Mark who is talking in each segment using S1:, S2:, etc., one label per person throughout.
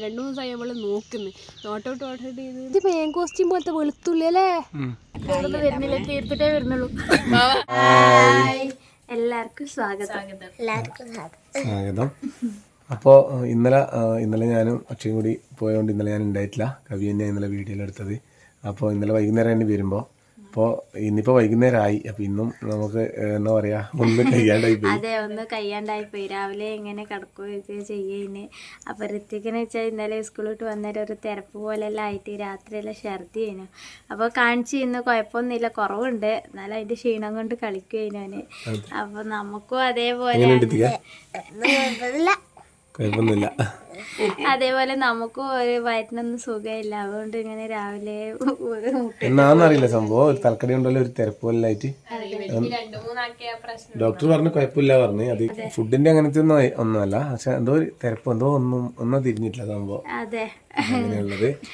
S1: രണ്ടു ദിവസമായി നമ്മൾ നോക്കുന്നു നോട്ടൗട്ട് ഓർഡർ ചെയ്ത്. ഇത് മേങ്കോസ്റ്റിൻ പോലത്തെ വെളുത്തുള്ളി അല്ലേ? വരുന്നില്ല തീർത്തിട്ടേ വരുന്നുള്ളൂ. എല്ലാവർക്കും സ്വാഗതം.
S2: സ്വാഗതം. അപ്പോൾ ഇന്നലെ ഇന്നലെ ഞാനും അക്ഷയും കൂടി പോയതുകൊണ്ട് ഇന്നലെ ഞാൻ ഉണ്ടായിട്ടില്ല. കവി തന്നെയാണ് ഇന്നലെ വീഡിയോയിൽ എടുത്തത്. അപ്പോൾ ഇന്നലെ വൈകുന്നേരം തന്നെ വരുമ്പോൾ അപ്പോൾ ഇന്നിപ്പോൾ വൈകുന്നേരമായി അപ്പൊ ഇന്നും നമുക്ക് എന്താ പറയുക ഒന്ന് കയ്യാണ്ടായി പോയി.
S3: അതെ ഒന്ന് കയ്യാണ്ടായി പോയി. രാവിലെ എങ്ങനെ കിടക്കുകയൊക്കെ ചെയ്യുന്നേ അപ്പൊ ഋത്തിക്കെന്ന് വെച്ചാൽ ഇന്നലെ സ്കൂളിട്ട് വന്നേരം ഒരു തിരപ്പ് പോലെല്ലാം ആയിട്ട് രാത്രിയെല്ലാം ഛർദി ചെയ്യുന്നു അപ്പോൾ കാണിച്ച് ഇന്ന് കുഴപ്പമൊന്നുമില്ല. കുറവുണ്ട്. എന്നാലും അതിന്റെ ക്ഷീണം കൊണ്ട് കളിക്കും അവന്. അപ്പൊ നമുക്കും അതേപോലെ
S2: കുഴപ്പമൊന്നുമില്ല.
S3: അതേപോലെ നമുക്കും ഒരു വയറ്റിനൊന്നും സുഖമില്ല. അതുകൊണ്ട് ഇങ്ങനെ രാവിലെ
S2: എന്നാന്നറിയില്ല സംഭവം ഒരു തലക്കടി ഉണ്ടല്ലോ ഒരു തിരപ്പ് പോലായിട്ട്
S1: രണ്ടു മൂന്നാക്കിയ പ്രശ്നം
S2: ഡോക്ടർ പറഞ്ഞു കുഴപ്പമില്ല പറഞ്ഞു. അത് ഫുഡിന്റെ അങ്ങനത്തെ ഒന്നും ഒന്നുമല്ല. പക്ഷെ എന്തോ ഒരു തിരപ്പ് എന്തോ ഒന്നും ഒന്നും തിരിഞ്ഞിട്ടില്ല സംഭവം.
S3: അതെ.
S2: അങ്ങനെയുള്ളത്.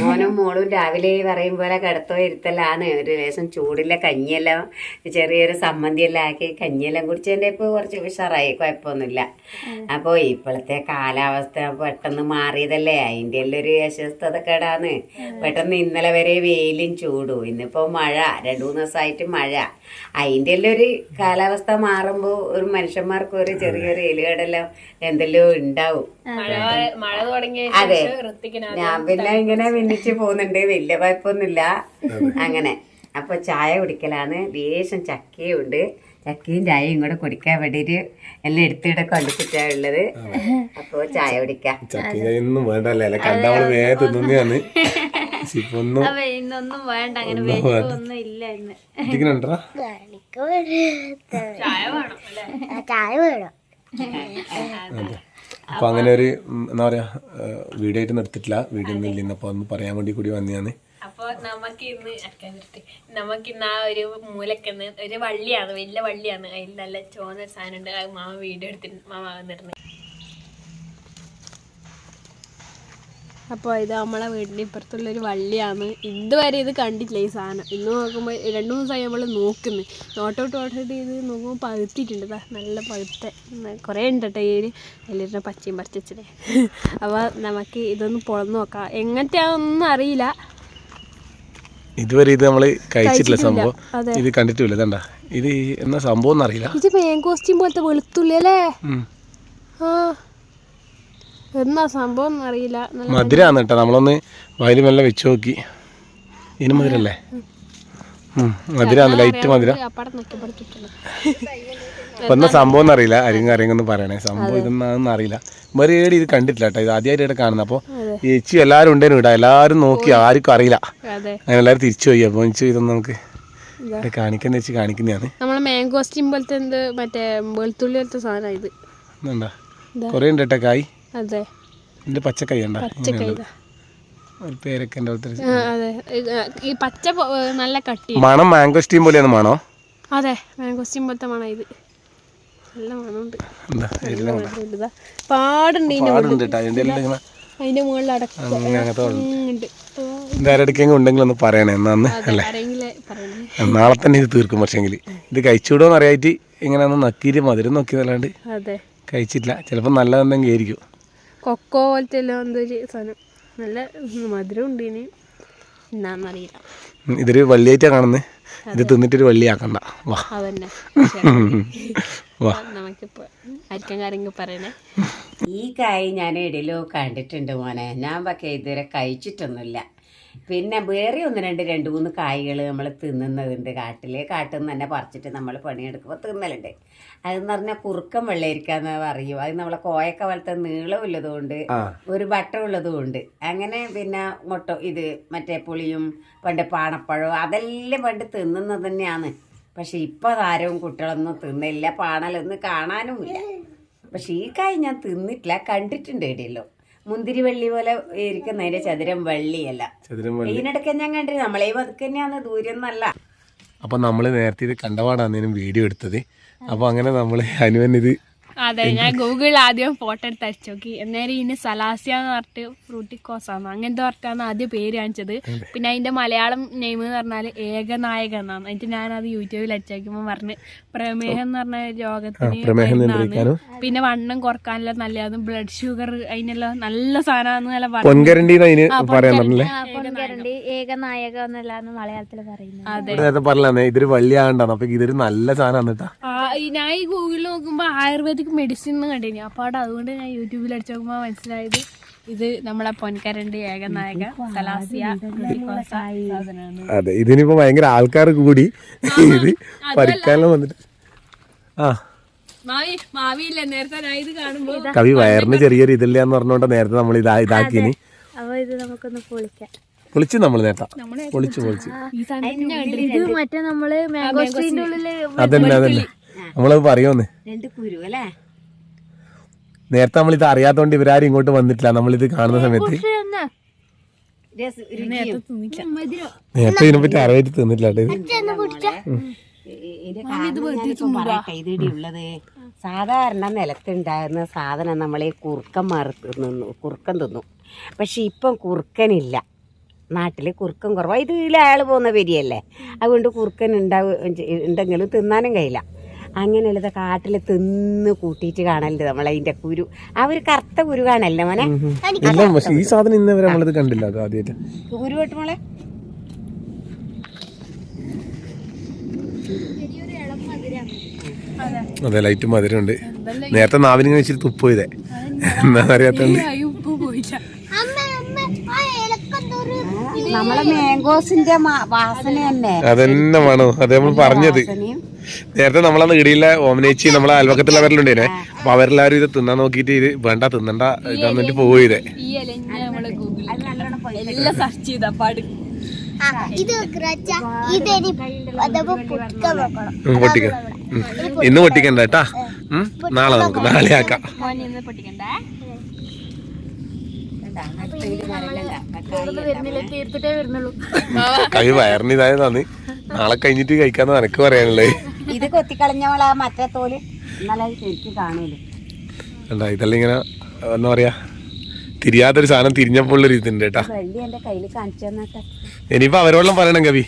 S4: മോനും മോളും രാവിലെ പറയും പോലെ കിടത്തോ ഇരുത്തലാണ് ഒരു ലേശം ചൂടില്ല കഞ്ഞിയെല്ലാം ചെറിയൊരു സമ്മന്തിയെല്ലാം ആക്കി കഞ്ഞിയെല്ലാം കുടിച്ചതിന്റെ ഇപ്പോൾ കുറച്ച് ഉഷാറായി കുഴപ്പമൊന്നുമില്ല. അപ്പോൾ ഇപ്പോഴത്തെ കാലാവസ്ഥ പെട്ടെന്ന് മാറിയതല്ലേ? അതിന്റെ എല്ലാം ഒരു അസ്വസ്ഥത കേടാന്ന് പെട്ടെന്ന് ഇന്നലെ വരെ വെയിലും ചൂടും. ഇന്നിപ്പോൾ മഴ രണ്ടു മൂന്ന് ദിവസമായിട്ട് മഴ. അതിന്റെ എല്ലാം ഒരു കാലാവസ്ഥ മാറുമ്പോൾ ഒരു മനുഷ്യന്മാർക്ക് ഒരു ചെറിയൊരു എലുകടെല്ലാം എന്തെല്ലോ ഉണ്ടാവും.
S1: മഴ മഴ തുടങ്ങിയ
S4: അതെ. ഞാൻ പിന്നെ ഇങ്ങനെ മിന്നിച്ച് പോകുന്നുണ്ട്. വലിയ കുഴപ്പമൊന്നുമില്ല. അങ്ങനെ. അപ്പൊ ചായ കുടിക്കലാണ് ലേശം ചക്കയും ഉണ്ട് ചക്കയും ചായയും കൂടെ കുടിക്കാൻ വേണ്ടിട്ട് എല്ലാം എടുത്തിടെ കൊണ്ടിട്ടാ ഉള്ളത് അപ്പൊ ചായ കുടിക്കാം.
S2: ചക്കിയൊന്നും വേണ്ടല്ലേ? കണ്ടവൾ വേഗം തിന്നുന്നതാണ്.
S3: ഇന്നൊന്നും വേണ്ട. അങ്ങനെ ഇല്ല ഇന്ന്.
S1: ചായ വേണം
S5: ചായ വേണം.
S2: അതെ. അപ്പൊ അങ്ങനെ ഒരു എന്താ പറയാ വീഡിയോ ആയിട്ട് നിർത്തിട്ടില്ല വീഡിയോ ഒന്നും ഇല്ല അപ്പൊ ഒന്ന് പറയാൻ വേണ്ടി കൂടി വന്നതാണ്.
S1: അപ്പൊ നമുക്ക് ഇന്ന് നിർത്തി നമുക്ക് ഇന്ന് ആ ഒരു മൂലക്കെന്ന് ഒരു വള്ളിയാണ് വലിയ വള്ളിയാണ്. അതിൽ നല്ല ചോന്ന സാധനം ഉണ്ട്. അത് മാമ വീഡിയോ എടുത്തിട്ട് മാമ വന്നിരുന്നു അപ്പോൾ ഇത് നമ്മളെ വീടിന്റെ ഇപ്പുറത്തുള്ള ഒരു വള്ളിയാണ്. ഇതുവരെ ഇത് കണ്ടിട്ടില്ല ഈ സാധനം. ഇന്ന് നോക്കുമ്പോൾ രണ്ട് മൂന്ന് ദിവസമായി നമ്മൾ നോക്കുന്നു. നോട്ടോട്ട് ഓട്ടോട്ട് ചെയ്ത് നോക്കുമ്പോൾ പഴുത്തിട്ടുണ്ട്. നല്ല പഴുത്ത കുറേ ഉണ്ട് കേട്ടോ ഈ ഒരു അതിലിരുന്ന പച്ചയും പറിച്ചേ അപ്പോൾ നമുക്ക് ഇതൊന്ന് പൊളന്ന് നോക്കാം. എങ്ങനത്തെ ഒന്നും അറിയില്ല.
S2: ഇതുവരെ ഇത് നമ്മൾ കഴിച്ചിട്ടില്ല സംഭവം. ഇത് കണ്ടിട്ടില്ല. ഇതണ്ട ഇത് എന്നാ സംഭവം ഒന്നും അറിയില്ല
S1: ഇത് മേങ്കോസ്റ്റിൻ പോലത്തെ വെളുത്തുള്ളി അല്ലേ? എന്നാ സംഭവം അറിയില്ല
S2: മധുരാണ് കേട്ടോ. നമ്മളൊന്ന് വയലും മെല്ലെ വെച്ച് നോക്കി. ഇതിന് മധുരല്ലേ? ഉം, മധുരാണ്. ലൈറ്റ് മധുര. അപ്പൊ എന്നാ സംഭവം എന്നറിയില്ല. അരിങ്ങ അരിങ്ങൊന്നും പറയണേ. സംഭവം ഇതൊന്നും അറിയില്ല. വേറെ ഏടി ഇത് കണ്ടിട്ടില്ല കേട്ടോ. ഇത് ആദ്യമായിട്ട് കാണുന്ന കാണുന്നത്. അപ്പോൾ ചേച്ചി എല്ലാവരും ഉണ്ടെന്ന് ഇടാം എല്ലാവരും നോക്കി ആർക്കും അറിയില്ല. അങ്ങനെ എല്ലാവരും തിരിച്ചു പോയി. അപ്പോൾ വെച്ച് ഇതൊന്നും നമുക്ക് കാണിക്കുന്ന ചേച്ചി കാണിക്കുന്നതാണ്.
S1: നമ്മളെ മാംഗോസ്റ്റിൻ പോലത്തെ എന്ത് മറ്റേ വെളുത്തുള്ളി പോലത്തെ സാധനം ഇത്.
S2: എന്താ കുറേ ഉണ്ട് കേട്ടോ കായ്.
S1: അതെ.
S2: ഇതിന്റെ പച്ചക്കായ് ഉണ്ടോ. ഒരു പേരൊക്കെ
S1: എന്റെ ഈ പച്ച നല്ല കട്ടി.
S2: മണം മാംഗോ സ്റ്റീം പോലെയാണ് മണോ?
S1: അതെ മാംഗോസ്റ്റിൻ പോലത്തെ മണം ഇത്. നല്ല മണമുണ്ട്. പാടുണ്ട്
S2: പാടുണ്ട് കേട്ടോ അതിന്റെ എല്ലാം ഇങ്ങനെ
S1: അതിന്റെ മുകളിൽ അടക്കം
S2: അങ്ങനെ ഉണ്ട്.
S1: ഉണ്ട്
S2: ഇതാരടിക്കെങ്കിലും ഉണ്ടെങ്കിൽ ഒന്ന് പറയണേ എന്നാന്ന് അല്ലേ? നാളെ തന്നെ ഇത് തീർക്കും പക്ഷേങ്കിൽ ഇത് കഴിച്ചുവിടുമോ അറിയായിട്ട് ഇങ്ങനെ ഒന്ന് നക്കീര് മധുരം നോക്കിയതല്ലാണ്ട് കഴിച്ചിട്ടില്ല. ചിലപ്പോൾ നല്ലതെന്തെങ്കിലും ആയിരിക്കും.
S1: കൊക്കോ പോലത്തെ എന്തൊരു സാധനം. നല്ല മധുരം ഉണ്ട് ഇനി. എന്നാന്നറിയില്ല.
S2: ഉം, ഇതൊരു വള്ളിയായിട്ടാണ് കാണുന്നത് ഇത് തിന്നിട്ടൊരു വള്ളിയാക്കണ്ട. വാ.
S1: നമുക്കിപ്പോ ആയിരിക്കും കാര്യങ്ങൾ പറയണേ.
S4: ഈ കായ് ഞാൻ എടിലോ കണ്ടിട്ടുണ്ട് മോനെ. ഞാൻ പക്ഷേ ഇതുവരെ കഴിച്ചിട്ടൊന്നുമില്ല. പിന്നെ വേറെ ഒന്ന് രണ്ട് രണ്ട് മൂന്ന് കായ്കൾ നമ്മൾ തിന്നുന്നതുണ്ട്. കാട്ടിൽ കാട്ടിൽ നിന്ന് തന്നെ പറിച്ചിട്ട് നമ്മൾ പണിയെടുക്കുമ്പോൾ തിന്നലുണ്ട്. അതെന്ന് പറഞ്ഞാൽ കുറുക്കം വെള്ളരിക്കാന്ന് പറയും. അത് നമ്മളെ കോയക്ക പോലത്തെ നീളമുള്ളതുകൊണ്ട് ഒരു ഉള്ളതുകൊണ്ട്. അങ്ങനെ പിന്നെ മുട്ട ഇത് മറ്റേ പുളിയും പണ്ട് പാണപ്പഴവും അതെല്ലാം പണ്ട് തിന്നുന്നത് തന്നെയാണ്. പക്ഷെ ഇപ്പൊ താരവും കുട്ടികളൊന്നും തിന്നില്ല പാണലൊന്നും കാണാനുമില്ല. പക്ഷെ ഈ കായ് ഞാൻ തിന്നിട്ടില്ല കണ്ടിട്ടുണ്ട് ഇടയിലോ. മുന്തിരി വെള്ളി പോലെ ഇരിക്കുന്നതിന്റെ ചതുരം വെള്ളിയല്ല. ഇതിനിടയ്ക്ക് ഞാൻ കണ്ടിരുന്നു നമ്മളെ ഈ പതുക്കെ തന്നെയാണ് ദൂരം എന്നല്ല.
S2: അപ്പോൾ നമ്മൾ നേരത്തെ ഇത് കണ്ടപാടാണ് വീഡിയോ എടുത്തത്. അപ്പൊ അങ്ങനെ നമ്മൾ അനുവൻ ഇത്
S1: അതെ ഞാൻ ഗൂഗിളിൽ ആദ്യം ഫോട്ടോ എടുത്ത് അയച്ചു. നോക്കി അന്നേരം ഇതിന് സലാസിയ എന്ന് പറഞ്ഞിട്ട് ആണ് അങ്ങനത്തെ പറഞ്ഞിട്ടാണ് ആദ്യം പേര് കാണിച്ചത്. പിന്നെ അതിന്റെ മലയാളം നെയിം എന്ന് പറഞ്ഞാൽ ഏകനായക എന്നാണ്. എന്നിട്ട് ഞാനത് യൂട്യൂബിൽ നോക്കുമ്പോൾ പറഞ്ഞ് പ്രമേഹം എന്ന് പറഞ്ഞ രോഗത്തിന് പിന്നെ വണ്ണം കുറക്കാനുള്ള നല്ലതാണ് ബ്ലഡ് ഷുഗർ അതിനെല്ലാം നല്ല സാധനമാണെന്ന് നല്ല പറഞ്ഞു
S2: പൊൻകരണ്ടി പറയാൻ പറഞ്ഞില്ലേ?
S3: പൊൻകരണ്ടി. ഏകനായക എന്നല്ലാന്ന് മലയാളത്തിൽ പറയുന്നത്.
S1: അതെ.
S2: പറഞ്ഞു ഇതൊരു വള്ളിയാണ്ടാണ് അപ്പൊ ഇതൊരു നല്ല സാധനം കേട്ടാ.
S1: ഞാൻ ഈ ഗൂഗിളിൽ നോക്കുമ്പോൾ ആയുർവേദിക് മെഡിസിൻ എന്ന് കണ്ടിരുന്നു അപ്പോൾ അവിടെ അതുകൊണ്ട് ഞാൻ യൂട്യൂബിൽ അടിച്ചു നോക്കുമ്പോൾ മനസ്സിലായത് ഇത് നമ്മളെ പൊൻകരണ്ട് ഏകനായക സലാസിയ
S2: അതെ ഇതിനിപ്പോ ഭയങ്കര ആൾക്കാർ കൂടി ഇത് പഠിക്കാനെല്ലാം വന്നിട്ട്. ആ. കവി വയറിന് ചെറിയൊരു ഇതില്ല എന്ന് പറഞ്ഞോണ്ട് നേരത്തെ നമ്മൾ ഇതാ ഇതാക്കിനി. പൊളിച്ച് നമ്മൾ നേട്ടാ പൊളിച്ച് പൊളിച്ച്. അതന്നെ അതന്നെ. നമ്മളത് പറയുമെന്ന്
S4: രണ്ട് കുരു അല്ലേ?
S2: നേരത്തെ നമ്മളിത് അറിയാത്തോണ്ട് ഇവരാരും ഇങ്ങോട്ട് വന്നിട്ടില്ല. നമ്മളിത് കാണുന്ന സമയത്ത്.
S4: നേരത്തെ ഇതിനെ
S2: പറ്റി അറിയാറ്റ് അറിയായിട്ട് തിന്നിട്ടില്ല കേട്ടോ ഇത്.
S4: ഇ- ഇതിന്റെ കാരണം ഞാനിപ്പോ പറയട്ടെ, ഇതിടി സാധാരണ നിലത്തുണ്ടായിരുന്ന സാധനം നമ്മളെ കുറുക്കൻ മാറി തിന്നു കുറുക്കൻ തിന്നു. പക്ഷെ ഇപ്പം കുറുക്കനില്ല. നാട്ടിൽ കുറുക്കൻ കുറവാണ് ഇത് അയാൾ പോകുന്ന പെരിയല്ലേ? അതുകൊണ്ട് കുറുക്കൻ ഉണ്ടാവും ഉണ്ടെങ്കിലും തിന്നാനും കഴിയില്ല. അങ്ങനെയുള്ളത് കാട്ടിൽ തിന്ന് കൂട്ടിയിട്ട് കാണലുണ്ട് നമ്മളതിന്റെ കുരു? ആ ഒരു കറുത്ത കുരു കാണല്ലേ മോനെ?
S2: ഈ സാധനം ഇന്നവരെ നമ്മളിത് കണ്ടില്ല അത് ആദ്യമായിട്ട്
S4: കുരു കേട്ട് മോളെ.
S2: അതെ ലൈറ്റ് മധുരമുണ്ട്. നേരത്തെ നാവിനിങ്ങനെ വെച്ചിട്ട് തുപ്പ് പോയതേ. എന്നാ അറിയാത്തോണ്ട്
S4: നമ്മളെ മാംഗോസിന്റെ വാസന തന്നെ
S2: അതന്നെ വേണോ. അതെ നമ്മൾ പറഞ്ഞത്. നേരത്തെ നമ്മളന്ന് ഇടിയിലെ ഓമനേച്ചി നമ്മളെ അയൽവക്കത്തുള്ളവരിലുണ്ടേനെ അപ്പൊ അവരെല്ലാരും ഇത് തിന്നാൻ നോക്കിയിട്ട് ഇത് വേണ്ട തിന്നണ്ട ഇതാന്നിട്ട് പോയിതേ
S1: ഈ ഇലഞ്ഞ നമ്മൾ ഗൂഗിളിൽ എല്ലാം സെർച്ച് ചെയ്ത പാട്.
S5: ഇത് ഗ്രച്ച ഇതെനി അതപ്പോ പുട്ടുക വെക്കണം
S2: പൊട്ടിക്ക. ഉം. ഇന്ന് പൊട്ടിക്കണ്ട കേട്ടാ. നാളെ നമുക്ക് നാളെ ആക്കാം
S1: മോനെ ഇന്ന് പൊട്ടിക്കണ്ടേ
S3: വരുന്നില്ല തീർത്തിട്ടേ വരുന്നുള്ളൂ.
S2: കൈ വയറിന് ഇതായതാണ് നാളെ കഴിഞ്ഞിട്ട് കഴിക്കാന്ന് നിനക്ക് പറയാനുള്ളേ.
S4: ഇത് കൊത്തിക്കളഞ്ഞവളാ മറ്റേ തോൽ. എന്നാലും അത് ശരിക്കും കാണൂല.
S2: എന്താ ഇതെല്ലാം ഇങ്ങനെ എന്താ പറയാ തിരിയാത്തൊരു സാധനം തിരിഞ്ഞപ്പോഴുള്ളൊരു ഇതുണ്ട് കേട്ടാ. ഇനിയിപ്പോ അവരോളം പറയണം കവി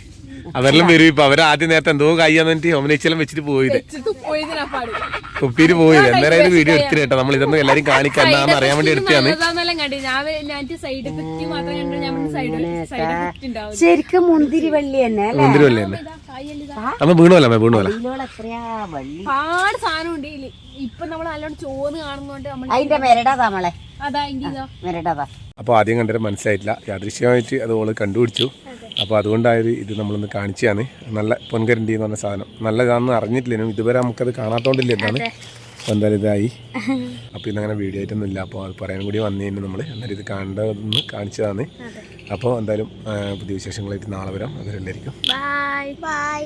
S2: അവരെല്ലാം വരും. ഇപ്പൊ അവർ ആദ്യം നേരത്തെ എന്തോ കയ്യാന്നിട്ട് ഓമനേച്ചെല്ലാം വെച്ചിട്ട് പോയത്. കുപ്പിയിൽ പോയത്. എന്തായാലും വീഡിയോ എടുത്തിട്ട് കേട്ടോ. നമ്മൾ ഇതൊന്നും എല്ലാരും കാണിക്കാൻ എന്താണെന്ന് അറിയാൻ വേണ്ടി
S1: ഉണ്ടാവും
S4: ശരിക്കും മുന്തിരി വള്ളി തന്നെ അല്ലേ?
S2: മുന്തിരി വള്ളി തന്നെ അമ്മ വീണുവല്ല അമ്മ
S4: എത്രയാ
S1: പാട് സാധനം ഉണ്ട് ഇപ്പൊ നമ്മൾ നല്ലോണം ചോന്ന് കാണുന്നോണ്ട്
S4: അതിന്റെ മെരടാതാ നമ്മളെ
S1: അതാ
S4: മെരടാതാ.
S2: അപ്പൊ ആദ്യം കണ്ടിട്ട് മനസ്സിലായിട്ടില്ല. യാദൃശ്യമായിട്ട് അത് ഓൾ കണ്ടുപിടിച്ചു. അപ്പോൾ അതുകൊണ്ടായത് ഇത് നമ്മളൊന്ന് കാണിച്ചാണ് നല്ല പൊൻകരണ്ടി എന്ന് പറഞ്ഞ സാധനം. നല്ലതാണെന്ന് അറിഞ്ഞിട്ടില്ലേനും ഇതുവരെ നമുക്കത് കാണാത്തോണ്ടില്ല എന്നാണ്. അപ്പോൾ എന്തായാലും ഇതായി. അപ്പോൾ ഇന്നങ്ങനെ വീഡിയോ ആയിട്ടൊന്നും ഇല്ല അപ്പോൾ അത് പറയാൻ കൂടി വന്നതിന് നമ്മൾ എന്നാലും ഇത് കണ്ടതെന്ന് കാണിച്ചതാണ്. അപ്പോൾ എന്തായാലും പുതിയ വിശേഷങ്ങളായിട്ട് നാളെ വരാം. അതിലെല്ലായിരിക്കും
S1: ബൈ
S5: ബൈ